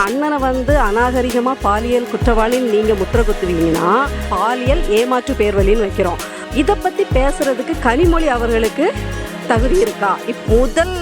அண்ணனை வந்து அநாகரிகமாக பாலியல் குற்றவாளின்னு நீங்கள் முத்திர குத்துவீங்கன்னா பாலியல் ஏமாற்று பேர்வழின்னு வைக்கிறோம். இதை பற்றி பேசுறதுக்கு கனிமொழி அவர்களுக்கு தகுதி இருக்கா? இப் முதல்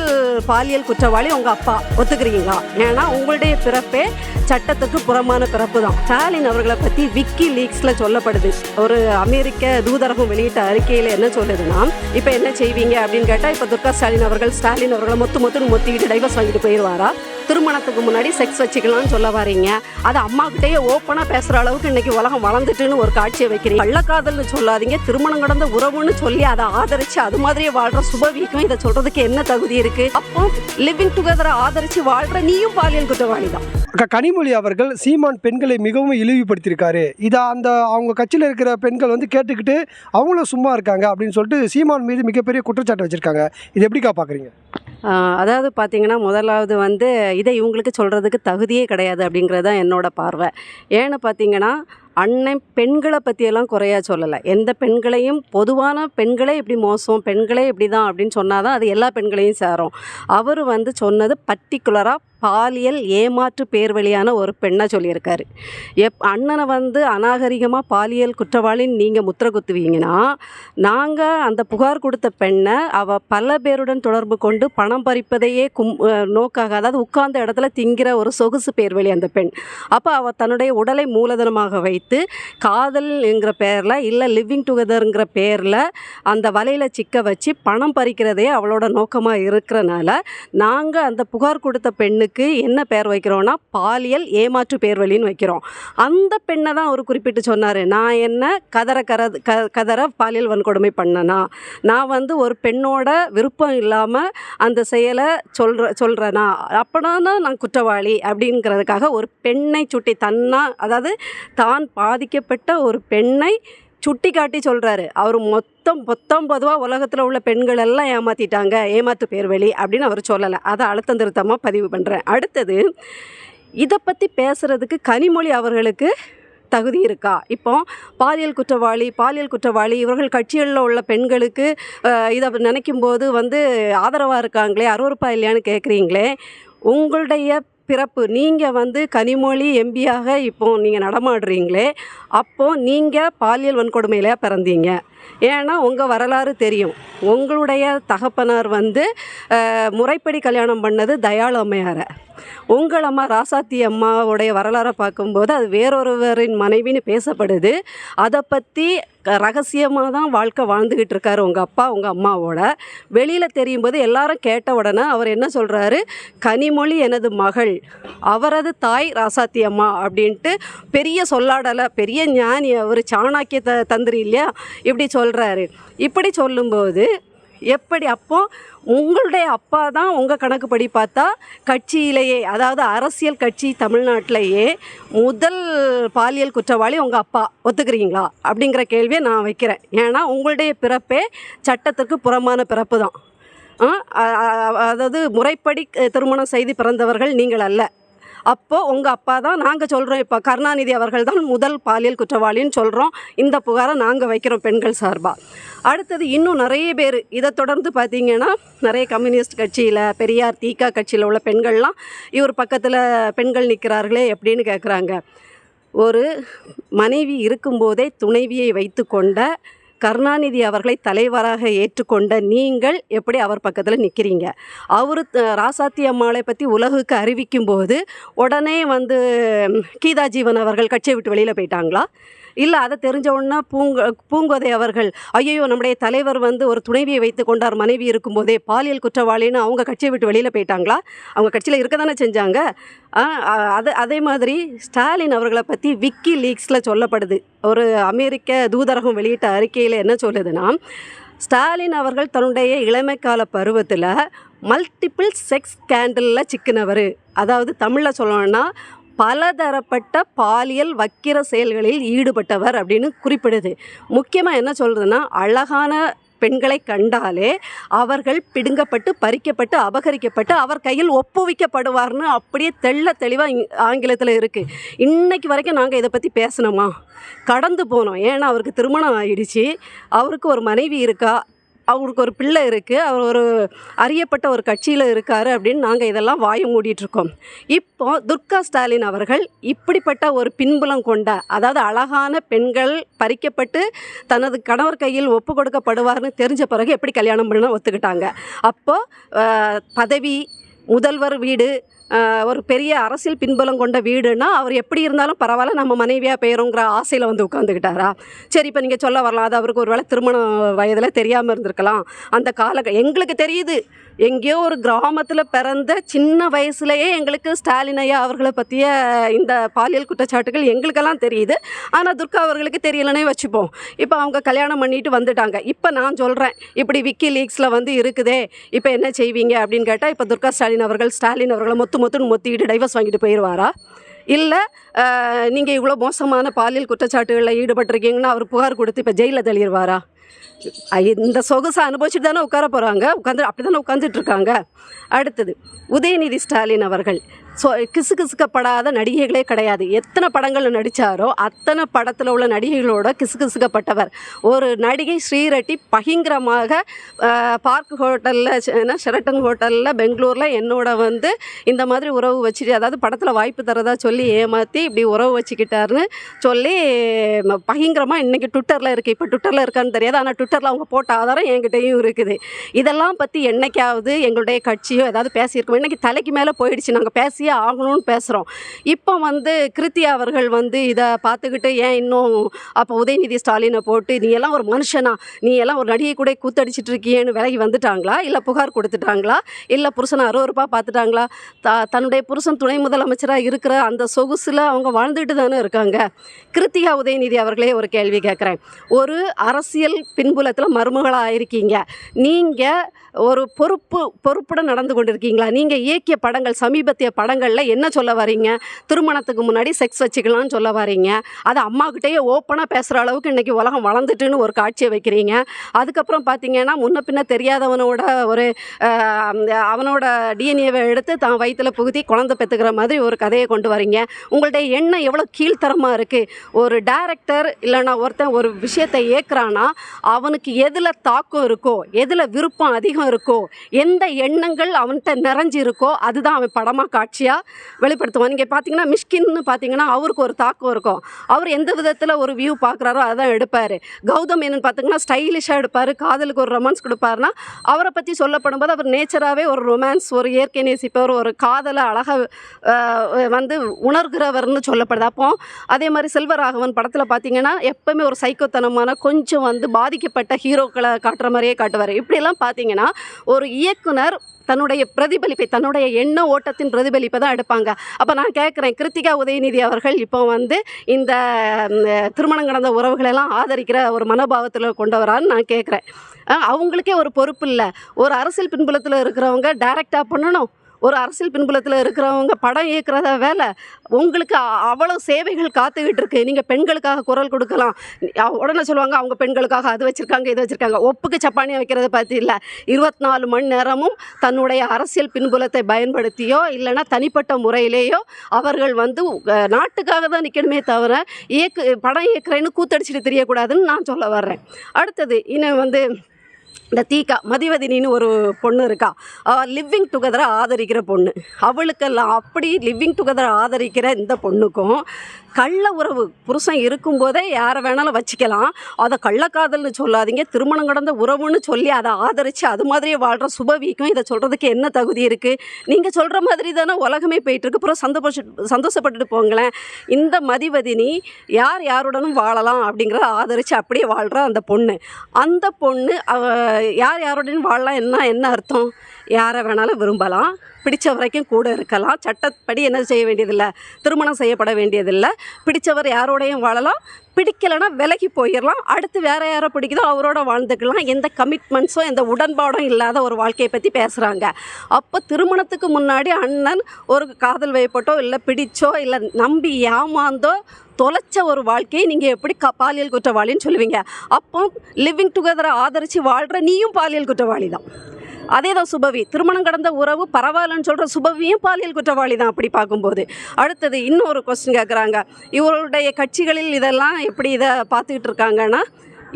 பாலியல் குற்றவாளி உங்கள் அப்பா. ஒத்துக்கிறீங்களா? ஏன்னா உங்களுடைய பிறப்பே சட்டத்துக்கு புறமான பிறப்பு தான் ஸ்டாலின் அவர்களை பற்றி விக்கி லீக்ஸில் சொல்லப்படுது. ஒரு அமெரிக்க தூதரகம் வெளியிட்ட அறிக்கையில் என்ன சொல்லுதுன்னா இப்போ என்ன செய்வீங்க? அப்படின்னு கேட்டால் இப்போ துர்கா ஸ்டாலின் அவர்கள் ஸ்டாலின் அவர்களை மொத்து மொத்துன்னு மொத்திக்கிட்டு டைவர்ஸ் வாங்கிட்டு போயிடுவாரா திருமணத்துக்கு முன்னாடி செக்ஸ் வச்சுக்கலாம்னு சொல்ல வரீங்க. அது அம்மா கிட்டேயே ஓப்பனாக பேசுகிற அளவுக்கு இன்னைக்கு உலகம் வளர்ந்துட்டுன்னு ஒரு காட்சியை வைக்கிறீங்க. கள்ளக்காதல்னு சொல்லாதீங்க. திருமணம் கடந்த உறவுன்னு சொல்லி அதை ஆதரிச்சு அது மாதிரியே வாழ்ற சுபவீக்கம் இதை சொல்றதுக்கு என்ன தகுதி இருக்கு? அப்போ லிவிங் டுகெதரை ஆதரிச்சு வாழ்ற நீயும் பாலியல் குற்றவாளி தான் கனிமொழி அவர்கள் சீமான் பெண்களை மிகவும் இழிவுபடுத்தியிருக்காரு. இதை அந்த அவங்க கட்சியில் இருக்கிற பெண்கள் வந்து கேட்டுக்கிட்டு அவங்களும் சும்மா இருக்காங்க அப்படின்னு சொல்லிட்டு சீமான் மீது மிகப்பெரிய குற்றச்சாட்டு வச்சுருக்காங்க. இது எப்படிக்கா பார்க்குறீங்க அதாவது பார்த்தீங்கன்னா முதலாவது வந்து இதை இவங்களுக்கு சொல்கிறதுக்கு தகுதியே கிடையாது அப்படிங்கிறது தான் என்னோட பார்வை. ஏன்னு பார்த்தீங்கன்னா அண்ணன் பெண்களை பற்றியெல்லாம் குறையா சொல்லலை. எந்த பெண்களையும் பொதுவான பெண்களே இப்படி மோசம் பெண்களே இப்படி தான் அப்படின்னு சொன்னால் தான் அது எல்லா பெண்களையும் சேரும். அவர் வந்து சொன்னது பர்டிகுலராக பாலியல் ஏமாற்று பேர்வழியான ஒரு பெண்ணை சொல்லியிருக்காரு. எப் அண்ணனை வந்து அநாகரிகமாக பாலியல் குற்றவாளின்னு நீங்கள் முத்திர குத்துவீங்கன்னா நாங்கள் அந்த புகார் கொடுத்த பெண்ணை அவள் பல பேருடன் தொடர்பு கொண்டு பணம் பறிப்பதையே கும் நோக்காக அதாவது உட்கார்ந்த இடத்துல திங்கிற ஒரு சொகுசு பேர்வழி அந்த பெண். அப்போ அவள் தன்னுடைய உடலை மூலதனமாக வை வைத்து காதல் என்கிற பேரில் இல்லை லிவிங் டுகெதருங்கிற பேரில் அந்த வலையில் சிக்க வச்சு பணம் பறிக்கிறதே அவளோட நோக்கமாக இருக்கிறனால நாங்கள் அந்த புகார் கொடுத்த பெண்ணுக்கு என்ன பெயர் வைக்கிறோன்னா பாலியல் ஏமாற்று பேர் வழின்னு வைக்கிறோம். அந்த பெண்ணை தான் அவர் குறிப்பிட்டு சொன்னார். நான் என்ன கதற கர க கதற பாலியல் வன்கொடுமை பண்ணனா? நான் வந்து ஒரு பெண்ணோட விருப்பம் இல்லாமல் அந்த செயலை சொல்கிற சொல்கிறேனா அப்படின்னா நான் குற்றவாளி அப்படிங்கிறதுக்காக ஒரு பெண்ணை சுட்டி தன்னா அதாவது தான் பாதிக்கப்பட்ட ஒரு பெண்ணை சுட்டி காட்டி சொல்கிறாரு அவர் மொத்தம் மொத்தம் பொதுவாக உலகத்தில் உள்ள பெண்கள் எல்லாம் ஏமாற்றிட்டாங்க ஏமாத்து பேர்வழி அப்படின்னு அவர் சொல்லலை. அதை அழுத்தம் திருத்தமாக பதிவு பண்ணுறேன் அடுத்தது இதை பற்றி பேசுகிறதுக்கு கனிமொழி அவர்களுக்கு தகுதி இருக்கா? இப்போ பாலியல் குற்றவாளி பாலியல் குற்றவாளி இவர்கள் கட்சிகளில் உள்ள பெண்களுக்கு இதை நினைக்கும் போது வந்து ஆதரவாக இருக்காங்களே அருவருப்பா இல்லையான்னு கேட்குறீங்களே உங்களுடைய பிறப்பு. நீங்கள் வந்து கனிமொழி எம்பியாக இப்போ நீங்கள் நடமாடுறீங்களே அப்போது நீங்கள் பாலியல் வன்கொடுமையில் பிறந்தீங்க. ஏன்னா உங்கள் வரலாறு தெரியும். உங்களுடைய தகப்பனார் வந்து முறைப்படி கல்யாணம் பண்ணது தயாளு அம்மையாரை. உங்கள் அம்மா ராசாத்தி அம்மாவுடைய வரலாறை பார்க்கும்போது அது வேறொருவரின் மனைவின்னு பேசப்படுது. அதை பற்றி ரகசியமாக தான் வாழ்க்கை வாழ்ந்துக்கிட்டு இருக்காரு உங்கள் அப்பா உங்கள் அம்மாவோட. வெளியில் தெரியும் போது எல்லாரும் கேட்ட உடனே அவர் என்ன சொல்கிறாரு கனிமொழி எனது மகள் அவரது தாய் ராசாத்தி அம்மா அப்படின்ட்டு பெரிய சொல்லாடலை பெரிய ஞானி அவர் சாணாக்கிய த தந்திரி இல்லையா? இப்படி சொல்கிறாரு இப்படி சொல்லும்போது எப்படி? அப்போ உங்களுடைய அப்பா தான் உங்கள் கணக்குப்படி பார்த்தா கட்சியிலேயே அதாவது அரசியல் கட்சி தமிழ்நாட்டிலேயே முதல் பாலியல் குற்றவாளி உங்கள் அப்பா. ஒத்துக்கிறீங்களா? அப்படிங்கிற கேள்வியை நான் வைக்கிறேன். ஏன்னா உங்களுடைய பிறப்பே சட்டத்திற்கு புறமான பிறப்பு தான். அதாவது முறைப்படி திருமணம் செய்து பிறந்தவர்கள் நீங்கள் அல்ல. அப்போது உங்கள் அப்பா தான் நாங்கள் சொல்கிறோம் இப்போ கருணாநிதி அவர்கள் தான் முதல் பாலியல் குற்றவாளின்னு சொல்கிறோம் இந்த புகாரை நாங்கள் வைக்கிறோம் பெண்கள் சார்பாக அடுத்தது இன்னும் நிறைய பேர். இதை தொடர்ந்து பார்த்தீங்கன்னா நிறைய கம்யூனிஸ்ட் கட்சியில் பெரியார் தீகா கட்சியில் உள்ள பெண்கள்லாம் இவர் பக்கத்தில் பெண்கள் நிற்கிறார்களே எப்படின்னு கேட்குறாங்க ஒரு மனைவி இருக்கும்போதே துணைவியை வைத்து கொண்ட கருணாநிதி அவர்களை தலைவராக ஏற்றுக்கொண்ட நீங்கள் எப்படி அவர் பக்கத்தில் நிற்கிறீங்க அவர் ராசாத்தி அம்மாளை பற்றி உலகுக்கு அறிவிக்கும் போது உடனே வந்து கீதா ஜீவன் அவர்கள் கட்சியை விட்டு வெளியில் போயிட்டாங்களா? இல்லை அதை தெரிஞ்ச உடனே பூங்க பூங்கோதை அவர்கள் ஐயோ நம்முடைய தலைவர் வந்து ஒரு துணைவியை வைத்து கொண்டார் மனைவி இருக்கும்போதே பாலியல் குற்றவாளின்னு அவங்க கட்சியை விட்டு வெளியில் போயிட்டாங்களா? அவங்க கட்சியில் இருக்க தானே செஞ்சாங்க? அது அதே மாதிரி ஸ்டாலின் அவர்களை பற்றி விக்கி லீக்ஸில் சொல்லப்படுது. ஒரு அமெரிக்க தூதரகம் வெளியிட்ட அறிக்கையில் என்ன சொல்லுதுன்னா ஸ்டாலின் அவர்கள் தன்னுடைய இளமைக்கால பருவத்தில் மல்டிபிள் செக்ஸ் ஸ்கேண்டலில் சிக்கினவர். அதாவது தமிழில் சொல்லணும்னா பலதரப்பட்ட பாலியல் வக்கிர செயல்களில் ஈடுபட்டவர் அப்படின்னு குறிப்பிடுது. முக்கியமாக என்ன சொல்கிறதுன்னா அழகான பெண்களை கண்டாலே அவர்கள் பிடுங்கப்பட்டு பறிக்கப்பட்டு அபகரிக்கப்பட்டு அவர் கையில் ஒப்புவிக்கப்படுவார்னு அப்படியே தெள்ள தெளிவாக ஆங்கிலத்தில் இருக்குது இன்னைக்கு வரைக்கும் நாங்கள் இதை பற்றி பேசணுமா கடந்து போனோம். ஏன்னா அவருக்கு திருமணம் ஆயிடுச்சு. அவருக்கு ஒரு மனைவி இருக்கா? அவருக்கு ஒரு பிள்ளை இருக்குது அவர் ஒரு அறியப்பட்ட ஒரு கட்சியில் இருக்கார் அப்படின்னு நாங்கள் இதெல்லாம் வாய மூடிட்டுருக்கோம் இப்போ துர்கா ஸ்டாலின் அவர்கள் இப்படிப்பட்ட ஒரு பின்புலம் கொண்ட அதாவது அழகான பெண்கள் பறிக்கப்பட்டு தனது கணவர் கையில் ஒப்பு கொடுக்கப்படுவார்னு தெரிஞ்ச பிறகு எப்படி கல்யாணம் பண்ண ஒத்துக்கிட்டாங்க. அப்போது பதவி முதல்வர் வீடு ஒரு பெரிய அரசியல் பின்பலம் கொண்ட வீடுனா அவர் எப்படி இருந்தாலும் பரவாயில்ல நம்ம மனைவியாக போயிடுங்கிற ஆசையில் வந்து உட்காந்துக்கிட்டாரா சரி இப்போ நீங்கள் சொல்ல வரலாம் அது அவருக்கு ஒரு வேளை திருமண வயதில் தெரியாமல் இருந்திருக்கலாம். அந்த கால எங்களுக்கு தெரியுது. எங்கேயோ ஒரு கிராமத்தில் பிறந்த சின்ன வயசுலேயே எங்களுக்கு ஸ்டாலின் ஐயா அவர்களை பற்றிய இந்த பாலியல் குற்றச்சாட்டுகள் எங்களுக்கெல்லாம் தெரியுது. ஆனால் துர்கா அவர்களுக்கு தெரியலனே வச்சுப்போம். இப்போ அவங்க கல்யாணம் பண்ணிட்டு வந்துட்டாங்க. இப்போ நான் சொல்கிறேன் இப்படி விக்கி லீக்ஸில் வந்து இருக்குதே. இப்போ என்ன செய்வீங்க அப்படின்னு கேட்டால் இப்போ துர்கா ஸ்டாலின் அவர்கள் ஸ்டாலின் அவர்களை மொத்து மொத்துன்னு மொத்திக்கிட்டு டைவர்ஸ் வாங்கிட்டு போயிடுவாரா இல்லை நீங்கள் இவ்வளோ மோசமான பாலியல் குற்றச்சாட்டுகளில் ஈடுபட்டிருக்கீங்கன்னா அவர் புகார் கொடுத்து இப்போ ஜெயிலில் தள்ளிடுவாரா இந்த சொகுசை அனுபவிச்சுட்டு தானே உட்கார போகிறாங்க உட்காந்து அப்படி தானே உட்காந்துட்டு இருக்காங்க? அடுத்தது உதயநிதி ஸ்டாலின் அவர்கள். ஸோ கிசுகிசுக்கப்படாத நடிகைகளே கிடையாது. எத்தனை படங்களில் நடித்தாரோ அத்தனை படத்தில் உள்ள நடிகைகளோட கிசு கிசுக்கப்பட்டவர் ஒரு நடிகை ஸ்ரீரெட்டி பகிங்கரமாக பார்க் ஹோட்டலில் என்ன ஷெரட்டன் ஹோட்டலில் பெங்களூரில் என்னோட வந்து இந்த மாதிரி உறவு வச்சுட்டு அதாவது படத்தில் வாய்ப்பு தரதா சொல்லி ஏமாற்றி இப்படி உறவு வச்சுக்கிட்டாருன்னு சொல்லி பயங்கரமாக பகிங்கரமாக இன்றைக்கி ட்விட்டரில் இருக்குது இப்போ ட்விட்டரில் இருக்கான்னு தெரியாது. ஆனால் ட்விட்டரில் அவங்க போட்ட ஆதாரம் என்கிட்டையும் இருக்குது. இதெல்லாம் பற்றி என்னைக்காவது எங்களுடைய கட்சியோ ஏதாவது பேசியிருக்கோம்? இன்றைக்கி தலைக்கு மேலே போயிடுச்சு. நாங்கள் பேசியே ஆகணும்னு பேசுகிறோம் இப்போ வந்து கிருத்தியா அவர்கள் வந்து இதை பார்த்துக்கிட்டு ஏன் இன்னும் அப்போ உதயநிதி ஸ்டாலினை போட்டு நீ எல்லாம் ஒரு மனுஷனா? நீ எல்லாம் ஒரு நடிகை கூட கூத்தடிச்சிட்டு இருக்கியேன்னு விலகி வந்துட்டாங்களா? இல்லை புகார் கொடுத்துட்டாங்களா? இல்லை புருஷனை அருவருப்பாக பார்த்துட்டாங்களா? த தன்னுடைய புருஷன் துணை முதலமைச்சராக இருக்கிற அந்த சொகுசில் அவங்க வாழ்ந்துட்டு தானே இருக்காங்க? கிருத்திகா உதயநிதி அவர்களே ஒரு கேள்வி கேட்குறேன் ஒரு அரசியல் பின்புலத்தில் மருமகளாக ஆயிருக்கீங்க. நீங்கள் ஒரு பொறுப்பு பொறுப்புடன் நடந்து கொண்டிருக்கீங்களா? நீங்கள் இயக்கிய படங்கள் சமீபத்திய படங்களில் என்ன சொல்ல வரீங்க? திருமணத்துக்கு முன்னாடி செக்ஸ் வச்சுக்கலாம்னு சொல்ல வரீங்க. அது அம்மாக்கிட்டேயே ஓப்பனாக பேசுகிற அளவுக்கு இன்றைக்கி உலகம் வளர்ந்துட்டுன்னு ஒரு காட்சியை வைக்கிறீங்க. அதுக்கப்புறம் பார்த்தீங்கன்னா முன்ன பின்ன தெரியாதவனோட ஒரு அவனோட டிஎன்ஏவை எடுத்து தான் வயிற்றில் புகுத்தி குழந்தை பெற்றுக்கிற மாதிரி ஒரு கதையை கொண்டு வரீங்க. உங்கள்கிட்ட எண்ணம் எவ்வளோ கீழ்த்தரமாக இருக்குது ஒரு டேரக்டர் இல்லைன்னா ஒருத்தன் ஒரு விஷயத்தை ஏற்கிறான்னா அவனுக்கு எதில் தாக்கம் இருக்கோ எதில் விருப்பம் அதிகம் இருக்கோ எந்த எண்ணங்கள் அவன்கிட்ட நிறைஞ்சிருக்கோ அதுதான் அவன் படமாக காட்சி உணர்ச்சியாக வெளிப்படுத்துவோம். நீங்கள் பார்த்தீங்கன்னா மிஷ்கின்னு பார்த்தீங்கன்னா அவருக்கு ஒரு தாக்கம் இருக்கும். அவர் எந்த விதத்தில் ஒரு வியூ பார்க்குறாரோ அதான் எடுப்பார். கௌதம் என்னன்னு பார்த்தீங்கன்னா ஸ்டைலிஷாக எடுப்பார். காதலுக்கு ஒரு ரொமான்ஸ் கொடுப்பாருன்னா அவரை பற்றி சொல்லப்படும் போது அவர் நேச்சராகவே ஒரு ரொமான்ஸ் ஒரு இயற்கை நேசிப்பவர் ஒரு காதலை அழகாக வந்து உணர்கிறவர்னு சொல்லப்படுது. அப்போ அதே மாதிரி செல்வராகவன் படத்தில் பார்த்தீங்கன்னா எப்பவுமே ஒரு சைக்கோத்தனமான கொஞ்சம் வந்து பாதிக்கப்பட்ட ஹீரோக்களை காட்டுற மாதிரியே காட்டுவார். இப்படியெல்லாம் பார்த்தீங்கன்னா ஒரு இயக்குனர் தன்னுடைய பிரதிபலிப்பை தன்னுடைய எண்ண ஓட்டத்தின் பிரதிபலிப்பை தான் எடுப்பாங்க. அப்போ நான் கேட்குறேன் கிருத்திகா உதயநிதி அவர்கள் இப்போ வந்து இந்த திருமணம் கடந்த உறவுகளெல்லாம் ஆதரிக்கிற ஒரு மனோபாவத்தில் கொண்டவரான்னு நான் கேட்குறேன். அவங்களுக்கே ஒரு பொறுப்பு இல்லை. ஒரு அரசியல் பின்புலத்தில் இருக்கிறவங்க டைரெக்டாக பண்ணணும். ஒரு அரசியல் பின்புலத்தில் இருக்கிறவங்க படம் இயக்குறத வேலை. உங்களுக்கு அவ்வளோ சேவைகள் காத்துக்கிட்டு இருக்கு. நீங்கள் பெண்களுக்காக குரல் கொடுக்கலாம். உடனே சொல்லுவாங்க அவங்க பெண்களுக்காக அது வச்சுருக்காங்க இது வச்சுருக்காங்க. ஒப்புக்கு சப்பானி வைக்கிறத பற்றி இல்லை. இருபத்தி நாலு மணி நேரமும் தன்னுடைய அரசியல் பின்புலத்தை பயன்படுத்தியோ இல்லைன்னா தனிப்பட்ட முறையிலேயோ அவர்கள் வந்து நாட்டுக்காக தான் நிற்கணுமே தவிர இயக்கு படம் இயக்குறேன்னு கூத்தடிச்சிட்டு தெரியக்கூடாதுன்னு நான் சொல்ல வர்றேன். அடுத்தது இன்னும் வந்து இந்த தீகா மதிவதினின்னு ஒரு பொண்ணு இருக்கா. அவள் லிவிங் டுகெதரை ஆதரிக்கிற பொண்ணு. அவளுக்கெல்லாம் அப்படி லிவிங் டுகெதரை ஆதரிக்கிற இந்த பொண்ணுக்கும் கள்ள உறவு. புருஷன் இருக்கும்போதே யாரை வேணாலும் வச்சுக்கலாம். அதை கள்ளக்காதல்னு சொல்லாதீங்க. திருமணம் கடந்த உறவுன்னு சொல்லி அதை ஆதரித்து அது மாதிரியே வாழ்கிற சுபவிக்கும் இதை சொல்கிறதுக்கு என்ன தகுதி இருக்குது நீங்கள் சொல்கிற மாதிரி தானே உலகமே போயிட்டுருக்கு. அப்புறம் சந்தோஷ சந்தோஷப்பட்டுட்டு போங்களேன். இந்த மதிவதினி யார் யாருடனும் வாழலாம் அப்படிங்கிறத ஆதரித்து அப்படியே வாழ்கிற அந்த பொண்ணு. அந்த பொண்ணு அவ யார் யாரோடையும் வாழலாம் என்ன என்ன அர்த்தம்? யாரை வேணாலும் விரும்பலாம். பிடிச்ச வரைக்கும் கூட இருக்கலாம். சட்டப்படி என்ன செய்ய வேண்டியதில்லை. திருமணம் செய்யப்பட வேண்டியதில்லை. பிடிச்சவர் யாரோடையும் வாழலாம். பிடிக்கலைன்னா விலகி போயிடலாம். அடுத்து வேற யாரை பிடிக்குதோ அவரோட வாழ்ந்துக்கலாம். எந்த கமிட்மெண்ட்ஸோ எந்த உடன்பாடும் இல்லாத ஒரு வாழ்க்கையை பற்றி பேசுகிறாங்க அப்போ திருமணத்துக்கு முன்னாடி அண்ணன் ஒரு காதல் வயப்பட்டோ இல்லை பிடிச்சோ இல்லை நம்பி ஏமாந்தோ தொலைச்ச ஒரு வாழ்க்கையை நீங்கள் எப்படி க பாலியல் குற்றவாளின்னு சொல்லுவீங்க. அப்போ லிவிங் டுகெதரை ஆதரித்து வாழ்கிற நீயும் பாலியல் குற்றவாளி தான். அதே தான் சுபவி. திருமணம் கடந்த உறவு பரவாயில்லன்னு சொல்கிற சுபவியும் பாலியல் குற்றவாளி தான் அப்படி பார்க்கும்போது. அடுத்தது இன்னொரு கொஸ்டின் கேட்குறாங்க இவருடைய கட்சிகளில் இதெல்லாம் எப்படி இதை பார்த்துக்கிட்டு இருக்காங்கன்னா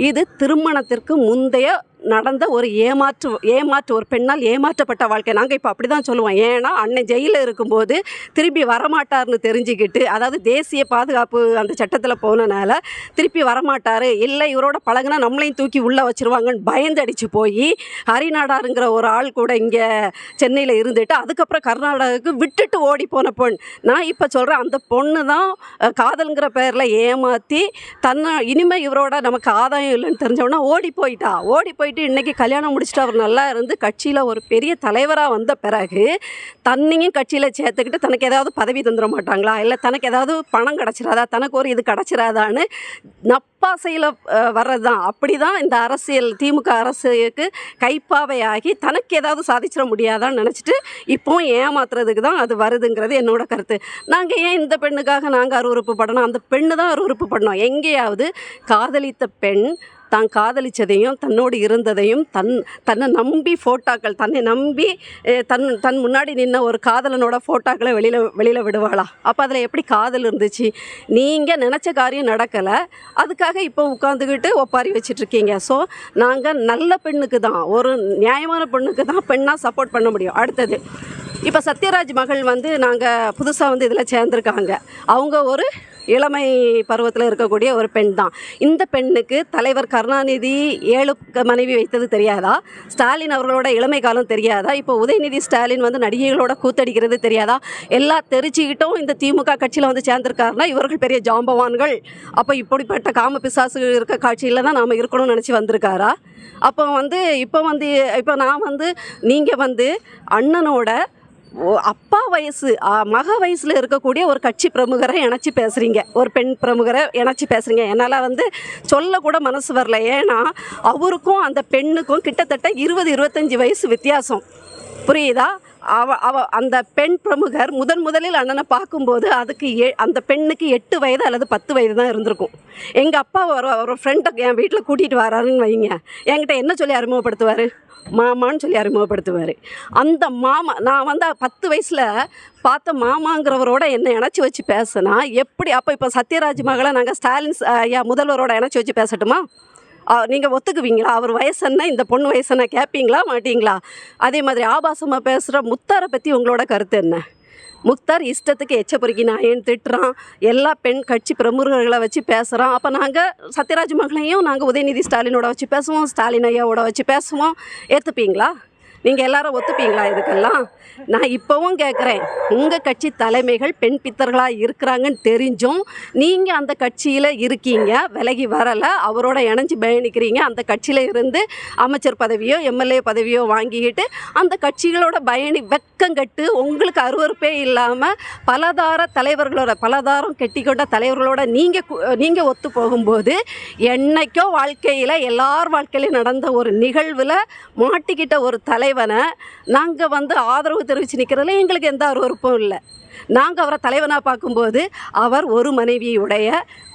இது திருமணத்திற்கு முந்தைய நடந்த ஒரு ஏமாற்று ஏமாற்று ஒரு பெண்ணால் ஏமாற்றப்பட்ட வாழ்க்கை. நாங்கள் இப்போ அப்படி தான் சொல்லுவோம். ஏன்னா அண்ணன் ஜெயிலில் இருக்கும்போது திருப்பி வரமாட்டார்னு தெரிஞ்சுக்கிட்டு அதாவது தேசிய பாதுகாப்பு அந்த சட்டத்தில் போனனால திருப்பி வரமாட்டார். இல்லை இவரோட பழகுனா நம்மளையும் தூக்கி உள்ளே வச்சிருவாங்கன்னு பயந்தடிச்சு போய் ஹரிநாடாருங்கிற ஒரு ஆள் கூட இங்கே சென்னையில் இருந்துட்டு அதுக்கப்புறம் கர்நாடகாவுக்கு விட்டுட்டு ஓடி போன பொண் நான் இப்போ சொல்கிறேன் அந்த பொண்ணு தான் காதலுங்கிற பேரில் ஏமாற்றி தன்னை இனிமேல் இவரோட நமக்கு ஆதாயம் இல்லைன்னு தெரிஞ்சவொடனே ஓடி போயிட்டா. ஓடி போயிட்டு இன்றைக்கி கல்யாணம் முடிச்சுட்டு அவர் நல்லா இருந்து கட்சியில் ஒரு பெரிய தலைவராக வந்த பிறகு தன்னையும் கட்சியில் சேர்த்துக்கிட்டு தனக்கு ஏதாவது பதவி தந்துட மாட்டாங்களா? இல்லை தனக்கு ஏதாவது பணம் கிடச்சிராதா? தனக்கு ஒரு இது கிடச்சிராதான்னு நப்பாசையில் வர்றது தான் அப்படி தான் இந்த அரசியல் திமுக அரசுக்கு கைப்பாவையாகி தனக்கு ஏதாவது சாதிச்சிட முடியாதான்னு நினச்சிட்டு இப்போவும் ஏமாத்துறதுக்கு தான் அது வருதுங்கிறது என்னோட கருத்து. நாங்கள் ஏன் இந்த பெண்ணுக்காக நாங்கள் அருவறுப்பு படணும் அந்த பெண்ணு தான் அருவறுப்பு படணும் எங்கேயாவது காதலித்த பெண் தான் காதலிச்சதையும் தன்னோடு இருந்ததையும் தன் தன்னை நம்பி ஃபோட்டோக்கள் தன்னை நம்பி தன் தன் முன்னாடி நின்ன ஒரு காதலனோட ஃபோட்டோக்களை வெளியில் வெளியில் விடுவாளா? அப்போ அதில் எப்படி காதல் இருந்துச்சு? நீங்கள் நினச்ச காரியம் நடக்கலை. அதுக்காக இப்போ உட்காந்துக்கிட்டு ஒப்பாரி வச்சிட்ருக்கீங்க. ஸோ நாங்கள் நல்ல பெண்ணுக்கு தான் ஒரு நியாயமான பெண்ணுக்கு தான் பெண்ணாக சப்போர்ட் பண்ண முடியும். அடுத்தது இப்போ சத்யராஜ் மகள் வந்து நாங்கள் புதுசாக வந்து இதில் சேர்ந்துருக்காங்க. அவங்க ஒரு இளமை பருவத்தில் இருக்கக்கூடிய ஒரு பெண் தான். இந்த பெண்ணுக்கு தலைவர் கருணாநிதி ஏழு மனைவி வைத்தது தெரியாதா? ஸ்டாலின் அவர்களோட இளமை காலம் தெரியாதா? இப்போ உதயநிதி ஸ்டாலின் வந்து நடிகைகளோட கூத்தடிக்கிறது தெரியாதா? எல்லா தெரிஞ்சுக்கிட்டும் இந்த திமுக கட்சியில் வந்து சேர்ந்திருக்காருன்னா இவர்கள் பெரிய ஜாம்பவான்கள். அப்போ இப்படிப்பட்ட காம பிசாசு இருக்க காட்சியில் தான் நாம் இருக்கணும்னு நினச்சி வந்திருக்காரா? அப்போ வந்து இப்போ வந்து இப்போ நான் வந்து நீங்கள் வந்து அண்ணனோட அப்பா வயசு மக வயசில் இருக்கக்கூடிய ஒரு கட்சி பிரமுகரை இணைச்சி பேசுகிறீங்க ஒரு பெண் பிரமுகரை இணைச்சி பேசுகிறீங்க என்னால் வந்து சொல்லக்கூட மனசு வரல. ஏன்னா அவருக்கும் அந்த பெண்ணுக்கும் கிட்டத்தட்ட இருபது இருபத்தஞ்சி வயசு வித்தியாசம். புரியுதா? அவ அவ அந்த பெண் பிரமுகர் முதன் முதலில் அண்ணனை பார்க்கும்போது அதுக்கு ஏ அந்த பெண்ணுக்கு எட்டு வயது அல்லது பத்து வயது தான் இருந்திருக்கும். எங்கள் அப்பா ஒரு ஒரு ஃப்ரெண்டை என் வீட்டில் கூட்டிகிட்டு வராருன்னு வைங்க. என்கிட்ட என்ன சொல்லி அறிமுகப்படுத்துவார்? மாமான்னு சொல்லி அறிமுகப்படுத்துவார். அந்த மாமா நான் வந்து பத்து வயசில் பார்த்த மாமாங்கிறவரோட என்னை இணைச்சி வச்சு பேசினா எப்படி அப்போ இப்போ சத்யராஜ் மகளை நாங்கள் ஸ்டாலின் ஐயா முதல்வரோட இணைச்சி வச்சு பேசட்டுமா? நீங்கள் ஒத்துக்குவீங்களா? அவர் வயசுன்னா இந்த பொண்ணு வயசுன்னா கேட்பீங்களா மாட்டீங்களா? அதே மாதிரி ஆபாசமாக பேசுகிற முத்தாரை பற்றி உங்களோட கருத்து என்ன? முக்தார் இஷ்டத்துக்கு எச்ச பொறுக்கி நாயேன்னு திட்டுறான். எல்லா பெண் கட்சி பிரமுகர்களை வச்சு பேசுகிறான் அப்போ நாங்கள் சத்யராஜ் மகளையும் நாங்கள் உதயநிதி ஸ்டாலினோட வச்சு பேசுவோம் ஸ்டாலின் ஐயாவோட வச்சு பேசுவோம். ஏற்றுப்பீங்களா நீங்கள் எல்லாரும் ஒத்துப்பீங்களா இதுக்கெல்லாம்? நான் இப்போவும் கேட்குறேன் உங்கள் கட்சி தலைமைகள் பெண் பித்தர்களாக இருக்கிறாங்கன்னு தெரிஞ்சும் நீங்கள் அந்த கட்சியில் இருக்கீங்க விலகி வரலை அவரோட இணைஞ்சு பயணிக்கிறீங்க அந்த கட்சியில் இருந்து அமைச்சர் பதவியோ எம்எல்ஏ பதவியோ வாங்கிக்கிட்டு அந்த கட்சிகளோட பயணி வெக்கங்கட்டு உங்களுக்கு அருவருப்பே இல்லாமல் பலதார தலைவர்களோட பலதாரம் கெட்டிக்கொண்ட தலைவர்களோட நீங்கள் நீங்கள் ஒத்து போகும்போது என்னைக்கோ வாழ்க்கையில் எல்லார் வாழ்க்கையிலையும் நடந்த ஒரு நிகழ்வில் மாட்டிக்கிட்ட ஒரு தலைவனை நாங்கள் வந்து ஆதரவு தெரிவித்து நிற்கிறதுல எங்களுக்கு எந்த அருவருப்பும் இல்லை. நாங்கள் அவரை தலைவனாக பார்க்கும்போது அவர் ஒரு மனைவியுடைய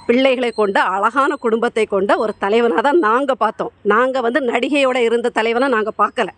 பிள்ளைகளை கொண்ட அழகான குடும்பத்தை கொண்ட ஒரு தலைவனாக தான் நாங்கள் பார்த்தோம். நாங்கள் வந்து நடிகையோட இருந்த தலைவனை நாங்கள் பார்க்கல.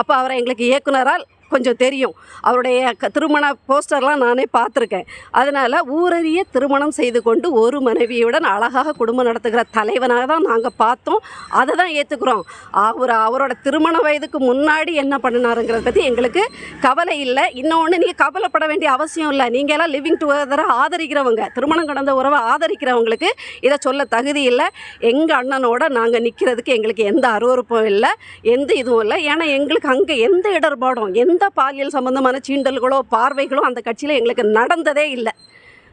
அப்போ அவரை எங்களுக்கு இயக்குனரால் கொஞ்சம் தெரியும். அவருடைய க- திருமண போஸ்டர்லாம் நானே பார்த்துருக்கேன். அதனால் ஊரறிய திருமணம் செய்து கொண்டு ஒரு மனைவியுடன் அழகாக குடும்பம் நடத்துகிற தலைவனாக தான் நாங்கள் பார்த்தோம். அதை தான் ஏற்றுக்குறோம் அவர் அவரோட திருமண வயதுக்கு முன்னாடி என்ன பண்ணினாருங்கிறத பற்றி எங்களுக்கு கவலை இல்லை. இன்னொன்று நீங்கள் கவலைப்பட வேண்டிய அவசியம் இல்லை. நீங்கள் எல்லாம் லிவிங் டுகெதராக ஆதரிக்கிறவங்க. திருமணம் கடந்த உறவை ஆதரிக்கிறவங்களுக்கு இதை சொல்ல தகுதி இல்லை. எங்கள் அண்ணனோட நாங்கள் நிற்கிறதுக்கு எங்களுக்கு எந்த அருவருப்பும் இல்லை. எந்த இதுவும் இல்லை. ஏன்னா எங்களுக்கு அங்கே எந்த இடர்பாடும் எந்த பாலியல் சம்பந்தமான சீண்டல்களோ பார்வைகளோ அந்த கட்சியில் எங்களுக்கு நடந்ததே இல்லை.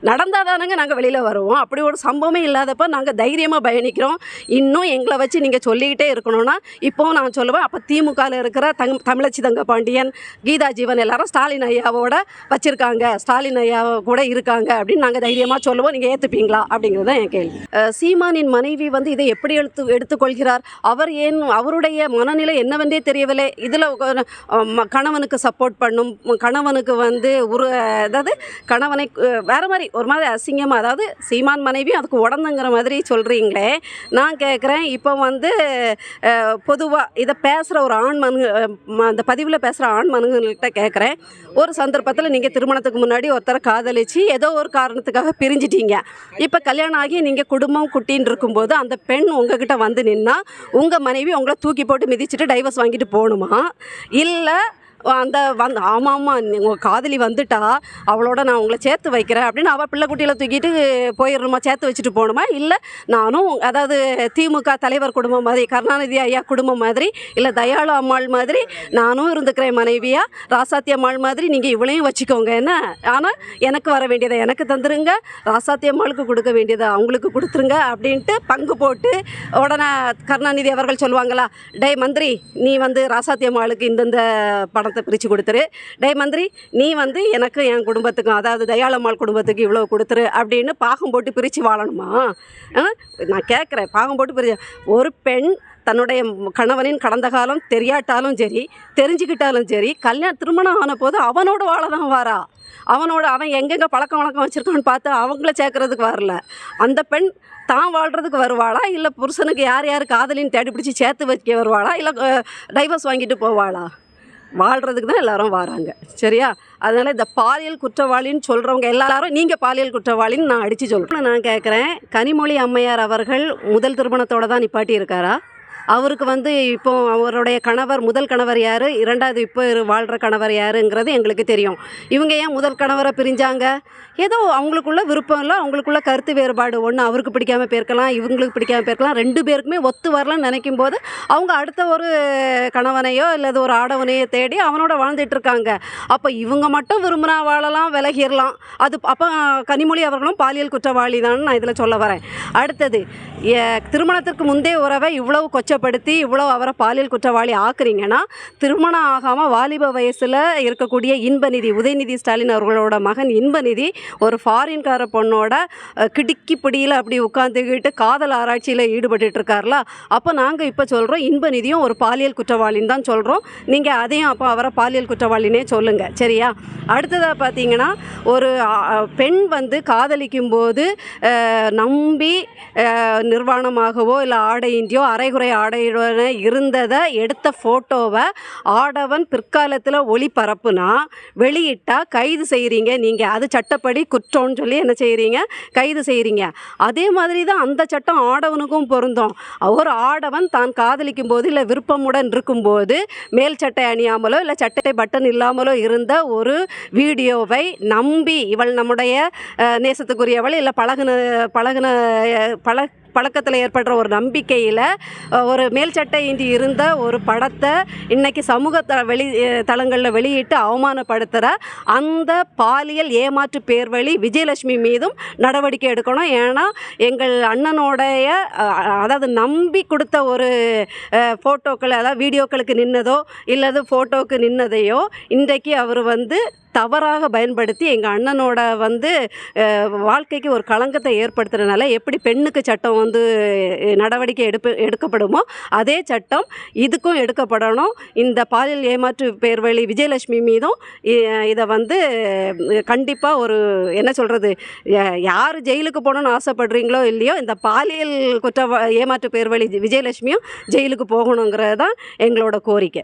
நடந்தால் தானங்க நாங்கள் வெளியில் வருவோம். அப்படி ஒரு சம்பவமே இல்லாதப்போ நாங்கள் தைரியமாக பயணிக்கிறோம். இன்னும் எங்களை வச்சு நீங்கள் சொல்லிக்கிட்டே இருக்கணும்னா இப்போவும் நான் சொல்லுவேன் அப்போ திமுகவில் இருக்கிற தங் தமிழச்சி தங்க பாண்டியன் கீதா ஜீவன் எல்லாரும் ஸ்டாலின் ஐயாவோட வச்சுருக்காங்க. ஸ்டாலின் ஐயா கூட இருக்காங்க அப்படின்னு நாங்கள் தைரியமாக சொல்லுவோம். நீங்கள் ஏற்றுப்பீங்களா அப்படிங்கிறது தான் என் கேள்வி. சீமானின் மனைவி வந்து இதை எப்படி எடுத்து எடுத்துக்கொள்கிறார்? அவர் ஏன் அவருடைய மனநிலை என்னவென்றே தெரியவில்லை. இதில் கணவனுக்கு சப்போர்ட் பண்ணும் கணவனுக்கு வந்து உரு அதாவது கணவனை வேறு மாதிரி ஒரு மாதிரி அசிங்கமாக அதாவது சீமான் மனைவி அதுக்கு உடந்துங்கிற மாதிரி சொல்கிறீங்களே நான் கேட்குறேன் இப்போ வந்து பொதுவாக இதை பேசுகிற ஒரு ஆண் மனு அந்த பதிவில் பேசுகிற ஆண் மனுங்கள்கிட்ட கேட்குறேன் ஒரு சந்தர்ப்பத்தில் நீங்கள் திருமணத்துக்கு முன்னாடி ஒருத்தரை காதலிச்சு ஏதோ ஒரு காரணத்துக்காக பிரிஞ்சிட்டீங்க. இப்போ கல்யாணம் ஆகி நீங்கள் குடும்பம் குட்டின்னு இருக்கும்போது அந்த பெண் உங்ககிட்ட வந்து நின்னா உங்கள் மனைவி உங்களை தூக்கி போட்டு மிதிச்சிட்டு டைவர்ஸ் வாங்கிட்டு போகணுமா? இல்லை அந்த வந் ஆமாம் ஆமாம் உங்கள் காதலி வந்துட்டா அவளோட நான் உங்களை சேர்த்து வைக்கிறேன் அப்படின்னு அவள் பிள்ளை குட்டியில் தூக்கிட்டு போயிடணுமா சேர்த்து வச்சுட்டு போகணுமா? இல்லை நானும் அதாவது திமுக தலைவர் குடும்பம் மாதிரி கருணாநிதி ஐயா குடும்பம் மாதிரி இல்லை தயாளு அம்மாள் மாதிரி நானும் இருந்துக்கிறேன் மனைவியாக ராசாத்தி அம்மாள் மாதிரி நீங்கள் இவளையும் வச்சுக்கோங்க என்ன? ஆனால் எனக்கு வர வேண்டியதை எனக்கு தந்துருங்க ராசாத்தி அம்மாளுக்கு கொடுக்க வேண்டியதை அவங்களுக்கு கொடுத்துருங்க அப்படின்ட்டு பங்கு போட்டு உடனே கருணாநிதி அவர்கள் சொல்லுவாங்களா டே மந்திரி நீ வந்து ராசாத்தி அம்மாளுக்கு இந்தந்த பணத்தை பிரித்து கொடுத்துரு. டே மந்திரி நீ வந்து எனக்கு என் குடும்பத்துக்கும் அதாவது தயாளம்மாள் குடும்பத்துக்கு இவ்வளோ கொடுத்துரு அப்படின்னு பாகம் போட்டு பிரித்து வாழணுமா? நான் கேட்குறேன். பாகம் போட்டு பிரித்து ஒரு பெண் தன்னுடைய கணவனின் கடந்த காலம் தெரியாட்டாலும் சரி தெரிஞ்சுக்கிட்டாலும் சரி கல்யாணம் திருமணம் ஆன போது அவனோட வாழ தான் வாரா. அவனோட அவன் எங்கெங்கே பழக்கம் வழக்கம் வச்சுருக்கான்னு பார்த்து அவங்கள சேர்க்கறதுக்கு வரல. அந்த பெண் தான் வாழ்கிறதுக்கு வருவாளா? இல்லை புருஷனுக்கு யார் யார் காதலின்னு தேடி பிடிச்சி சேர்த்து வைக்க வருவாளா? இல்லை டைவர்ஸ் வாங்கிட்டு போவாளா? வாழ்கிறதுக்கு தான் எல்லாரும் வராங்க. சரியா? அதனால் இந்த பாலியல் குற்றவாளின்னு சொல்கிறவங்க எல்லாரும் நீங்கள் பாலியல் குற்றவாளின்னு நான் அடித்து சொல்கிறேன் நான் கேட்குறேன் கனிமொழி அம்மையார் அவர்கள் முதல் திருமணத்தோட தான் நிப்பாட்டி இருக்காரா அவருக்கு வந்து இப்போ அவருடைய கணவர் முதல் கணவர் யார்? இரண்டாவது இப்போ இரு- வாழ்கிற கணவர் யாருங்கிறது எங்களுக்கு தெரியும். இவங்க ஏன் முதல் கணவரை பிரிஞ்சாங்க? ஏதோ அவங்களுக்குள்ள விருப்பம் இல்லை அவங்களுக்குள்ள கருத்து வேறுபாடு ஒன்று அவருக்கு பிடிக்காம போயிருக்கலாம் இவங்களுக்கு பிடிக்காம போயிருக்கலாம். ரெண்டு பேருக்குமே ஒத்து வரலன்னு நினைக்கும் போது அவங்க அடுத்த ஒரு கணவனையோ இல்லது ஒரு ஆடவனையோ தேடி அவனோட வாழ்ந்துட்டு இருக்காங்க. அப்போ இவங்க மட்டும் விரும்பினா வாழலாம் விலகிடலாம் அது அப்போ கனிமொழி அவர்களும் பாலியல் குற்றவாளி தான் நான் இதில் சொல்ல வரேன். அடுத்தது திருமணத்திற்கு முந்தைய உறவை இவ்வளவு குற்றப்படுத்தி இவ்வளோ அவரை பாலியல் குற்றவாளி ஆக்குறீங்கன்னா திருமணம் ஆகாமல் வாலிப வயசில் இருக்கக்கூடிய இன்பநிதி உதயநிதி ஸ்டாலின் அவர்களோட மகன் இன்பநிதி ஒரு ஃபாரின்கார பொண்ணோட கிடுக்கி பிடியில் அப்படி உட்காந்துக்கிட்டு காதல் ஆராய்ச்சியில் ஈடுபட்டு இருக்கார்ல அப்போ நாங்கள் இப்போ சொல்கிறோம் இன்பநிதியும் ஒரு பாலியல் குற்றவாளின்னு தான் சொல்கிறோம் நீங்கள் அதையும் அப்போ அவரை பாலியல் குற்றவாளினே சொல்லுங்கள் சரியா? அடுத்ததாக பார்த்தீங்கன்னா ஒரு பெண் வந்து காதலிக்கும் போது நம்பி நிர்வாணமாகவோ இல்லை ஆடையின்றியோ அரைகுறை ஆடையுடன் இருந்ததை எடுத்த ஃபோட்டோவை ஆடவன் பிற்காலத்தில் ஒளிபரப்புனா வெளியிட்டால் கைது செய்கிறீங்க நீங்கள் அது சட்டப்படி குற்றம்னு சொல்லி என்ன செய்கிறீங்க கைது செய்கிறீங்க அதே மாதிரி தான் அந்த சட்டம் ஆடவனுக்கும் பொருந்தும். ஒரு ஆடவன் தான் காதலிக்கும் போது இல்லை விருப்பமுடன் இருக்கும்போது மேல் சட்டை அணியாமலோ இல்லை சட்டை பட்டன் இல்லாமலோ இருந்த ஒரு வீடியோவை நம்பி இவள் நம்முடைய நேசத்துக்குரியவள் இல்லை பழகுன பழகுன பழ பழக்கத்தில் ஏற்படுற ஒரு நம்பிக்கையில் ஒரு மேல் சட்டை இன்றி இருந்த ஒரு படத்தை இன்றைக்கி சமூக த வெளி தளங்களில் வெளியிட்டு அவமானப்படுத்துகிற அந்த பாலியல் ஏமாற்று பேர் வழி விஜயலட்சுமி மீதும் நடவடிக்கை எடுக்கணும். ஏன்னா எங்கள் அண்ணனோடைய அதாவது நம்பி கொடுத்த ஒரு ஃபோட்டோக்கள் அதாவது வீடியோக்களுக்கு நின்னதோ இல்லது ஃபோட்டோவுக்கு நின்னதையோ இன்றைக்கு அவர் வந்து தவறாக பயன்படுத்தி எங்கள் அண்ணனோட வந்து வாழ்க்கைக்கு ஒரு களங்கத்தை ஏற்படுத்துறதுனால எப்படி பெண்ணுக்கு சட்டம் வந்து நடவடிக்கை எடுப்பு எடுக்கப்படுமோ அதே சட்டம் இதுக்கும் எடுக்கப்படணும். இந்த பாலியல் ஏமாற்று பேர்வழி விஜயலட்சுமி மீதும் இதை வந்து கண்டிப்பாக ஒரு என்ன சொல்கிறது யார் ஜெயிலுக்கு போகணும்னு ஆசைப்படுறீங்களோ இல்லையோ இந்த பாலியல் குற்ற ஏமாற்று பேர்வழி விஜயலட்சுமியும் ஜெயிலுக்கு போகணுங்கிறது தான் எங்களோட கோரிக்கை.